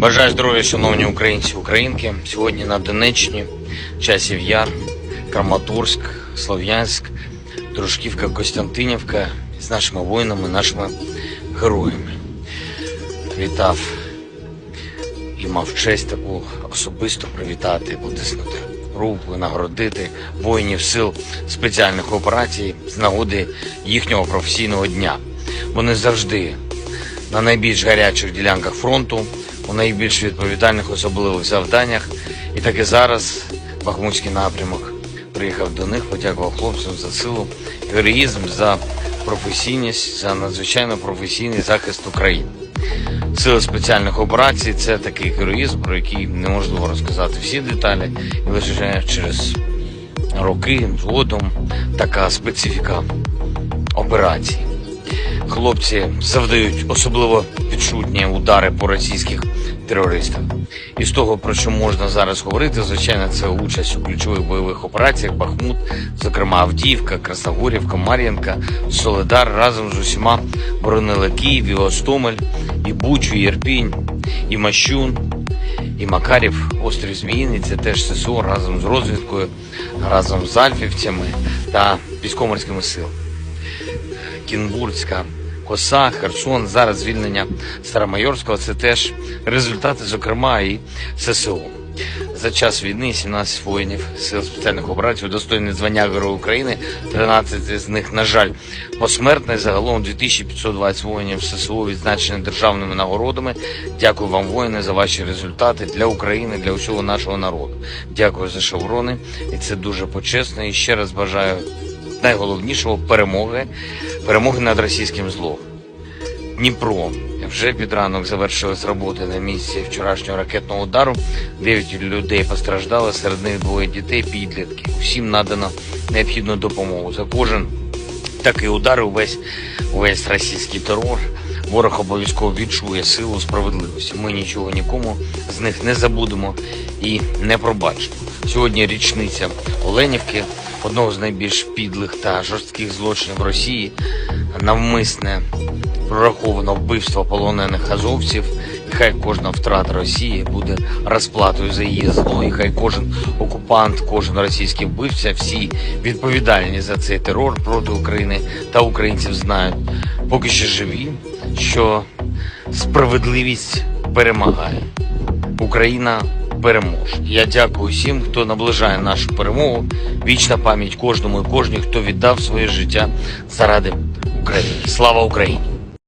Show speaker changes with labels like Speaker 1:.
Speaker 1: Бажаю здоров'я, шановні українці українки. Сьогодні на Донеччині, часів Яр, Краматорськ, Слов'янськ, Дружківка, Костянтинівка з нашими воїнами, нашими героями. Вітав і мав честь таку особисто привітати, потиснути руку, нагородити воїнів сил спеціальних операцій з нагоди їхнього професійного дня. Вони завжди на найбільш гарячих ділянках фронту, у найбільш відповідальних особливих завданнях. І так і зараз Бахмутський напрямок приїхав до них, подякував хлопцям за силу, героїзм, за професійність, за надзвичайно професійний захист України. Сили спеціальних операцій це такий героїзм, про який неможливо розказати всі деталі, і лише через роки згодом така специфіка операцій. Хлопці завдають особливо відчутні удари по російських терористах. І з того, про що можна зараз говорити, звичайно, це участь у ключових бойових операціях Бахмут, зокрема Авдіївка, Красногорівка, Мар'їнка, Соледар разом з усіма боронили Київ, і Гостомель, і Бучу, і Ірпінь, і Мащун, і Макарів, острів Зміїний, це теж ССО разом з розвідкою, разом з альфівцями та військово-морськими силами. Кінбурзька, Коса, Херсон, зараз звільнення Старомайорського це теж результати, зокрема, і ССО. За час війни 17 воїнів сил спеціальних операцій удостоєні звання Героя України, 13 з них, на жаль, посмертне. Загалом 2520 воїнів ССО відзначені державними нагородами. Дякую вам, воїни, за ваші результати для України, для усього нашого народу. Дякую за шеврони, і це дуже почесно. І ще раз бажаю найголовнішого перемоги, перемоги над російським злом. Дніпро. Вже під ранок завершились роботи на місці вчорашнього ракетного удару. Дев'ять людей постраждали, серед них двоє дітей, підлітки. Усім надано необхідну допомогу. За кожен такий удар увесь, увесь російський терор. Ворог обов'язково відчує силу справедливості. Ми нічого нікому з них не забудемо і не пробачимо. Сьогодні річниця Оленівки, одного з найбільш підлих та жорстких злочинів Росії, навмисне прораховано вбивство полонених азовців. Хай кожна втрата Росії буде розплатою за її зло. І хай кожен окупант, кожен російський вбивця, всі відповідальні за цей терор проти України та українців знають, поки що живі, що справедливість перемагає. Україна переможе. Я дякую всім, хто наближає нашу перемогу. Вічна пам'ять кожному і кожній, хто віддав своє життя заради України. Слава Україні!